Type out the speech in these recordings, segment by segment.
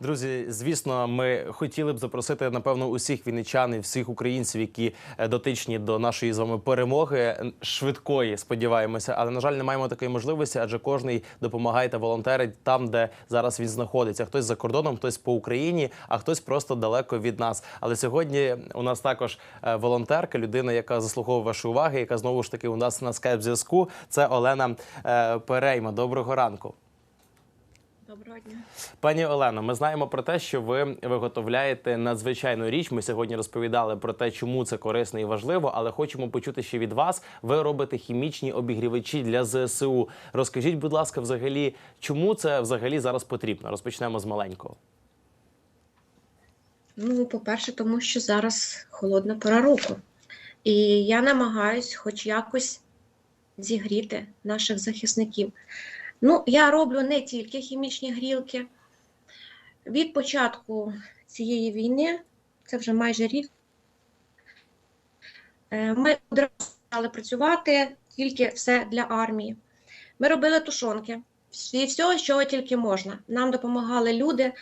Друзі, звісно, ми хотіли б запросити напевно усіх вінничан і всіх українців, які е, дотичні до нашої з вами перемоги швидкої, сподіваємося. Але на жаль, не маємо такої можливості, адже кожний допомагає та волонтерить там, де зараз він знаходиться. Хтось за кордоном, хтось по Україні, а хтось просто далеко від нас. Але сьогодні у нас також е, волонтерка, людина, яка заслуговує вашої уваги, яка знову ж таки у нас на скайп зв'язку. Це Олена е, Перейма. Доброго ранку. Доброго дня. Пані Олено, ми знаємо про те, що ви виготовляєте надзвичайну річ. Ми сьогодні розповідали про те, чому це корисно і важливо, але хочемо почути ще від вас. Ви робите хімічні обігрівачі для ЗСУ. Розкажіть, будь ласка, взагалі, чому це взагалі зараз потрібно? Розпочнемо з маленького. Ну, по-перше, тому що зараз холодна пора року. І я намагаюсь хоч якось зігріти наших захисників. Ну, я роблю не тільки хімічні грілки. Від початку цієї війни, це вже майже рік, е, ми одразу почали працювати тільки все для армії. Ми робили тушонки, всі, все, що тільки можна. Нам допомагали люди.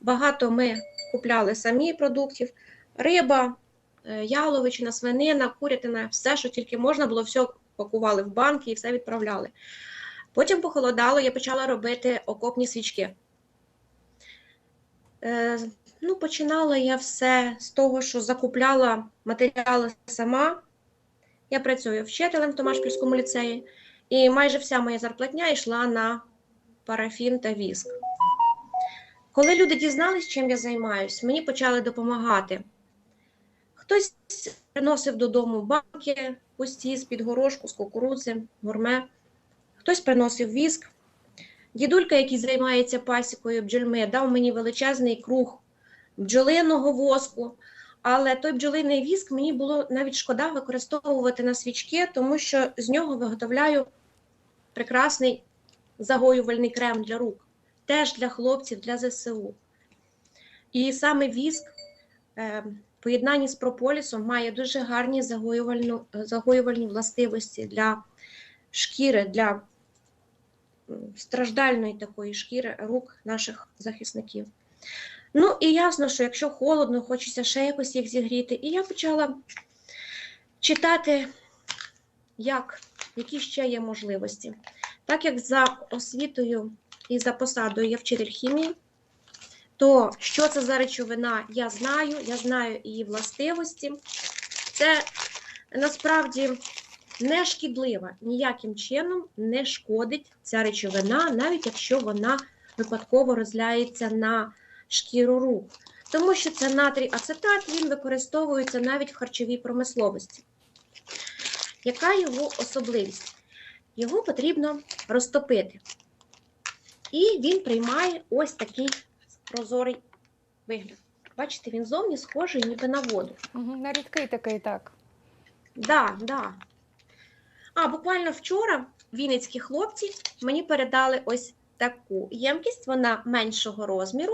Багато ми купляли самі продуктів: риба, е, яловичина, свинина, курятина, все, що тільки можна було, все пакували в банки і все відправляли. Потім похолодало, я почала робити окопні свічки. Е, ну, починала я все з того, що закупляла матеріали сама. Я працюю вчителем в Томашпільському ліцеї, і майже вся моя зарплатня йшла на парафін та віск. Коли люди дізнались, чим я займаюсь, мені почали допомагати. Хтось приносив додому банки пусті з-під горошку, з кукурудзи, гурме, хтось приносив віск. Дідулька, який займається пасікою бджольми, дав мені величезний круг бджолиного воску. Але той бджолиний віск мені було навіть шкода використовувати на свічки, тому що з нього виготовляю прекрасний загоювальний крем для рук теж для хлопців, для ЗСУ. І саме віск е, в поєднанні з прополісом має дуже гарні загоювальні властивості для шкіри, для страждальної такої шкіри рук наших захисників. Ну і ясно, що якщо холодно, хочеться ще якось їх зігріти. І я почала читати, як, які ще є можливості. Так як за освітою і за посадою я вчитель хімії, то що це за речовина, я знаю, я знаю її властивості. Це насправді не шкідлива, ніяким чином не шкодить ця речовина, навіть якщо вона випадково розляється на шкіру рук. Тому що це натрій ацетат, він використовується навіть в харчовій промисловості. Яка його особливість? Його потрібно розтопити. І він приймає ось такий прозорий вигляд. Бачите, він зовні схожий ніби на воду. Угу, на рідкий такий, так. Да, да. А буквально вчора вінницькі хлопці мені передали ось таку ємкість, вона меншого розміру,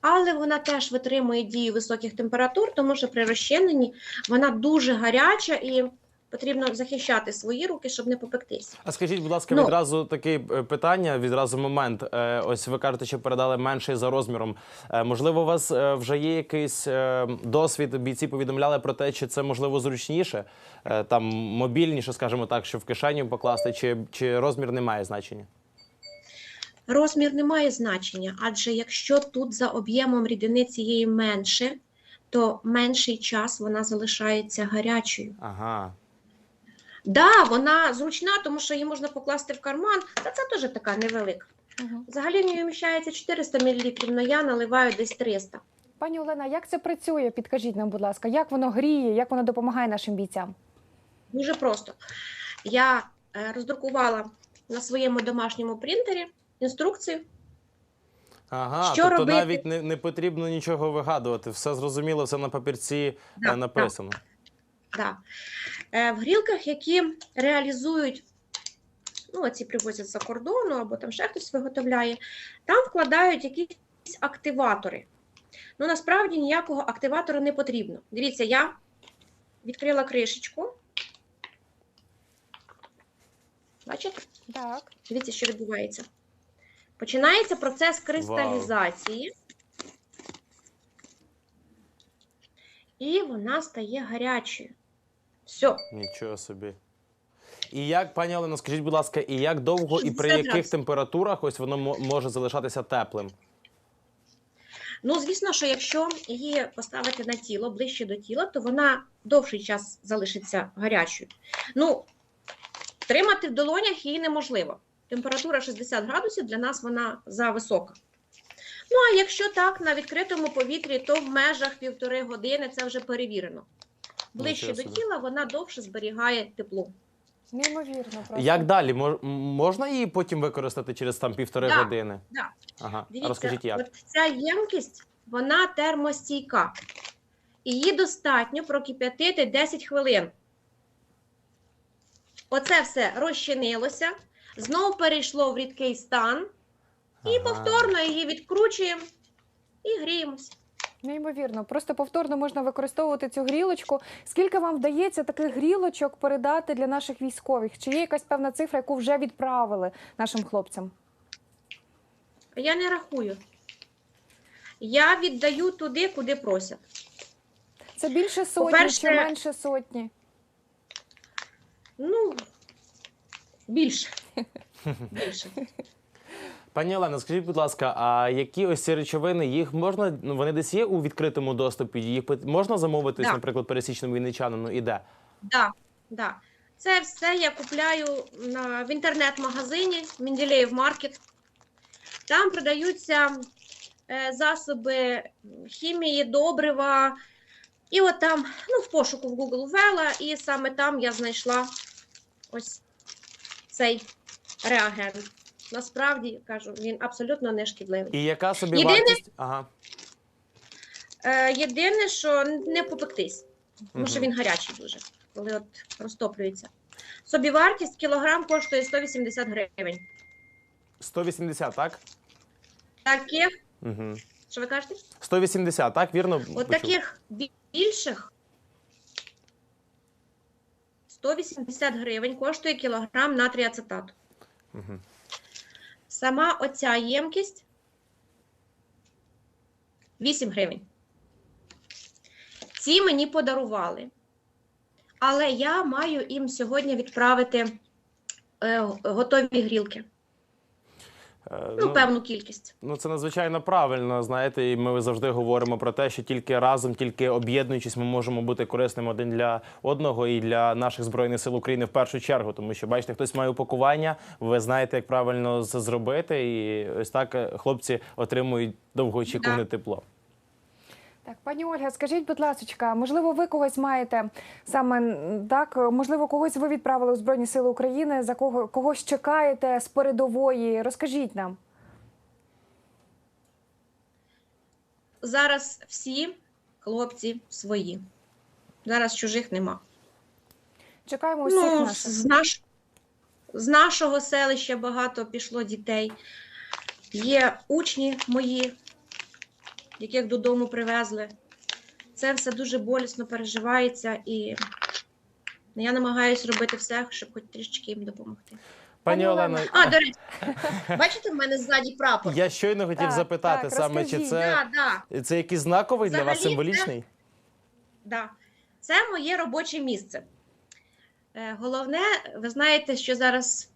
але вона теж витримує дію високих температур, тому що при розчиненні вона дуже гаряча і потрібно захищати свої руки, щоб не попектись. А скажіть, будь ласка, Ну. відразу таке питання, відразу момент. Е, Ось ви кажете, що передали менший за розміром. Е, Можливо, у вас е, вже є якийсь досвід? Бійці повідомляли про те, чи це можливо зручніше, там мобільніше, скажімо так, що в кишеню покласти, чи, чи розмір не має значення? Розмір не має значення, адже якщо тут за об'ємом рідини цієї менше, то менший час вона залишається гарячою. Ага. Да, вона зручна, тому що її можна покласти в карман, та це теж така невелика. Угу. Взагалі в ній вміщається 400 мл, але я наливаю десь 300. Пані Олена, як це працює? Підкажіть нам, будь ласка, як воно гріє, як воно допомагає нашим бійцям? Дуже просто. Я е, роздрукувала на своєму домашньому принтері інструкцію. Ага, Що тобто робити? навіть не, не потрібно нічого вигадувати. Все зрозуміло, все на папірці Да, е, написано. Да. Е, В грілках, які реалізують, ну, ці привозять за кордону, або там ще хтось виготовляє, там вкладають якісь активатори. Ну, насправді ніякого активатора не потрібно. Дивіться, я відкрила кришечку. Бачите? Так. Дивіться, що відбувається. Починається процес кристалізації. І вона стає гарячою. Все. Нічого собі. І як, пані Олено, скажіть, будь ласка, і як довго і при яких градусів. температурах ось воно може залишатися теплим? Ну, звісно, що якщо її поставити на тіло ближче до тіла, то вона довший час залишиться гарячою. Ну, тримати в долонях її неможливо. Температура 60 градусів для нас вона зависока. Ну, а якщо так, на відкритому повітрі, то в межах півтори години це вже перевірено. Ближче до тіла вона довше зберігає тепло. Неймовірно, просто. Як далі? Мож- можна її потім використати через там півтори Да, години? да. Ага. Дивіться, Розкажіть як. от ця ємкість, вона термостійка. Її достатньо прокип'ятити 10 хвилин. Оце все розчинилося, знову перейшло в рідкий стан, і Ага. повторно її відкручуємо і гріємося. Неймовірно, просто повторно можна використовувати цю грілочку. Скільки вам вдається таких грілочок передати для наших військових? Чи є якась певна цифра, яку вже відправили нашим хлопцям? Я не рахую. Я віддаю туди, куди просять. Це більше сотні По-перше- чи менше сотні? Ну, більше. Більше. Пані Олено, скажіть, будь ласка, а які ось ці речовини, їх можна, ну вони десь є у відкритому доступі? Їх можна замовити, Да. наприклад, пересічному вінничанину і де? Да, да. Це все я купляю на, в інтернет-магазині Менделєєв Маркет. Там продаються е, засоби хімії, добрива. І от там, ну, в пошуку в Google ввела, і саме там я знайшла ось цей реагент. Насправді кажу, він абсолютно не шкідливий. І яка собі Єдине- вартість? Ага. Е, єдине, що не попектись, тому що він гарячий дуже, коли от розтоплюється. Собівартість кілограм коштує 180 гривень. 180, так? Таких, Угу. що ви кажете? 180, так? Вірно? От почув? таких більших 180 гривень коштує кілограм натрія ацетату. Сама оця ємкість 8 гривень. Ці мені подарували. Але я маю їм сьогодні відправити е, готові грілки. Е, Ну, певну кількість. Ну, це надзвичайно правильно. Знаєте, і ми завжди говоримо про те, що тільки разом, тільки об'єднуючись, ми можемо бути корисним один для одного і для наших збройних сил України в першу чергу. Тому що бачите, хтось має упакування, ви знаєте, як правильно це зробити, і ось так е, хлопці отримують довгоочікуване Да. тепло. Так, пані Ольга, скажіть, будь ласка, можливо, ви когось маєте саме так, можливо, когось ви відправили у Збройні Сили України, за кого когось чекаєте з передової? Розкажіть нам. Зараз всі хлопці свої. Зараз чужих нема. Чекаємо усіх Ну, наших. з, наш... з нашого селища багато пішло дітей. Є учні мої, яких додому привезли. Це все дуже болісно переживається, і я намагаюся робити все, щоб хоч трішечки їм допомогти. Пані Пані Олено, А, до речі, бачите, в мене ззаді прапор. я щойно хотів Так, запитати так, саме, чи це, Да, да. це якийсь знаковий для вас Взагалі, символічний? Да. Це моє робоче місце. Е, Головне, ви знаєте, що зараз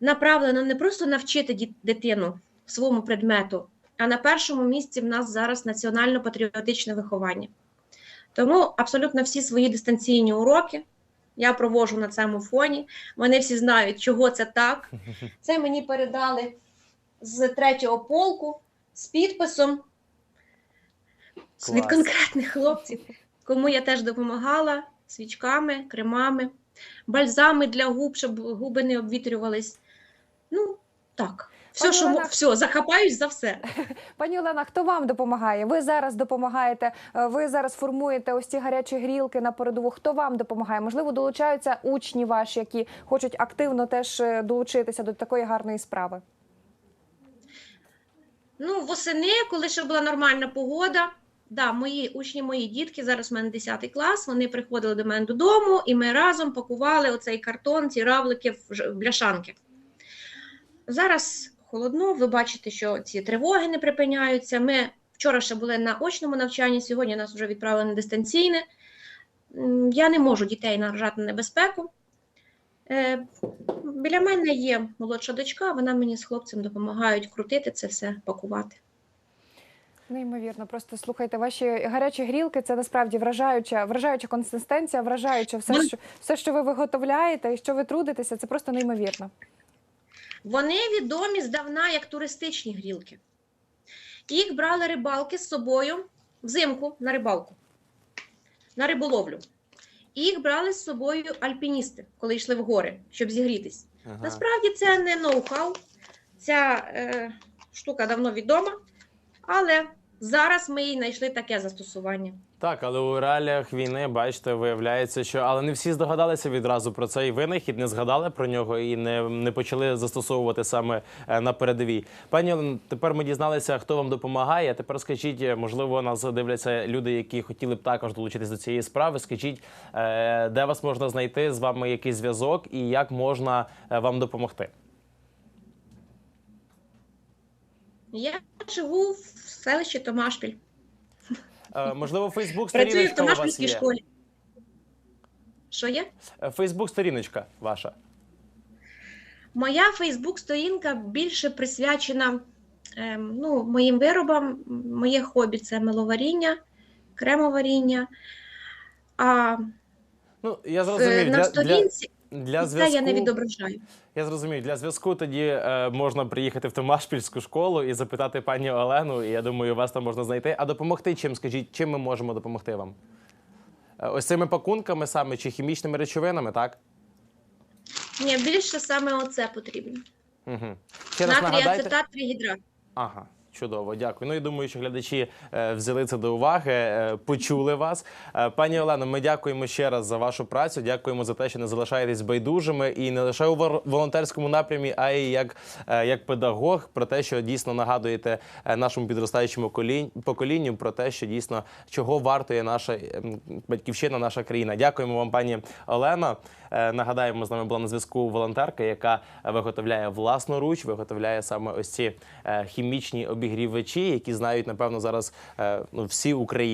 направлено не просто навчити дитину своєму предмету, а на першому місці в нас зараз національно-патріотичне виховання. Тому абсолютно всі свої дистанційні уроки я проводжу на цьому фоні. Вони всі знають, чого це так. Це мені передали з третього полку з підписом від конкретних хлопців, кому я теж допомагала свічками, кремами, бальзами для губ, щоб губи не обвітрювались. Ну, так. Все, що Олена- все, захапаюсь за все. Пані Олена, хто вам допомагає? Ви зараз допомагаєте, е, ви зараз формуєте ось ці гарячі грілки на передову. Хто вам допомагає? Можливо, долучаються учні ваші, які хочуть активно теж е, долучитися до такої гарної справи. Ну, восени, коли ще була нормальна погода. Да, мої учні, мої дітки, зараз в мене 10 клас, вони приходили до мене додому, і ми разом пакували оцей картон, ці равлики в бляшанки. Зараз холодно, ви бачите, що ці тривоги не припиняються. Ми Вчора ще були на очному навчанні, сьогодні нас вже відправили на дистанційне. Я не можу дітей наражати на небезпеку. Е, Біля мене є молодша дочка, вона мені з хлопцем допомагають крутити це все, пакувати. Неймовірно, просто слухайте, ваші гарячі грілки це насправді вражаюча, вражаюча консистенція, вражаюча все, що все, що ви виготовляєте і що ви трудитеся, це просто неймовірно. Вони відомі здавна як туристичні грілки. Їх брали рибалки з собою взимку на рибалку, на риболовлю. І їх брали з собою альпіністи, коли йшли в гори, щоб зігрітись. Ага. Насправді це не ноу-хау, ця е, штука давно відома, але зараз ми їй знайшли таке застосування. Так, але у реаліях війни, бачите, виявляється, що але не всі здогадалися відразу про цей винахід, не згадали про нього і не, не почали застосовувати саме е, на передовій. Пані Олено, тепер ми дізналися, хто вам допомагає. Тепер скажіть, е, можливо, нас дивляться люди, які хотіли б також долучитись до цієї справи. Скажіть, е, де вас можна знайти з вами якийсь зв'язок і як можна вам допомогти? Я живу в селищі Томашпіль. Е, можливо, Фейсбук Працюю в сторіночка у вас Томашпільській є. школі. Що є? Фейсбук сторіночка ваша. Моя Фейсбук-сторінка більше присвячена ем, ну, моїм виробам. Моє хобі це миловаріння, кремоваріння. А Ну я е, зрозумів. на Для, для, сторінці для це я не відображаю. Я зрозумів. Для зв'язку тоді е, можна приїхати в Томашпільську школу і запитати пані Олену. І я думаю, вас там можна знайти. А допомогти чим? Скажіть, чим ми можемо допомогти вам? Е, ось цими пакунками саме чи хімічними речовинами, так? Ні, більше саме оце потрібно. Угу. Ще раз Натрій нагадайте. ацетат тригідрат. Ага, чудово, дякую. Ну і думаю, що глядачі е, взяли це до уваги, е, почули вас. Е, пані Олено, ми дякуємо ще раз за вашу працю. Дякуємо за те, що не залишаєтесь байдужими і не лише у волонтерському напрямі, а й як, як педагог, про те, що дійсно нагадуєте нашому підростаючому поколінню про те, що дійсно чого вартує наша батьківщина, наша країна. Дякуємо вам, пані Олено. Е, Нагадаємо, з нами була на зв'язку волонтерка, яка виготовляє власноруч, виготовляє саме ось ці е, хімічні обігрівачі, які знають напевно зараз е, ну, всі українці.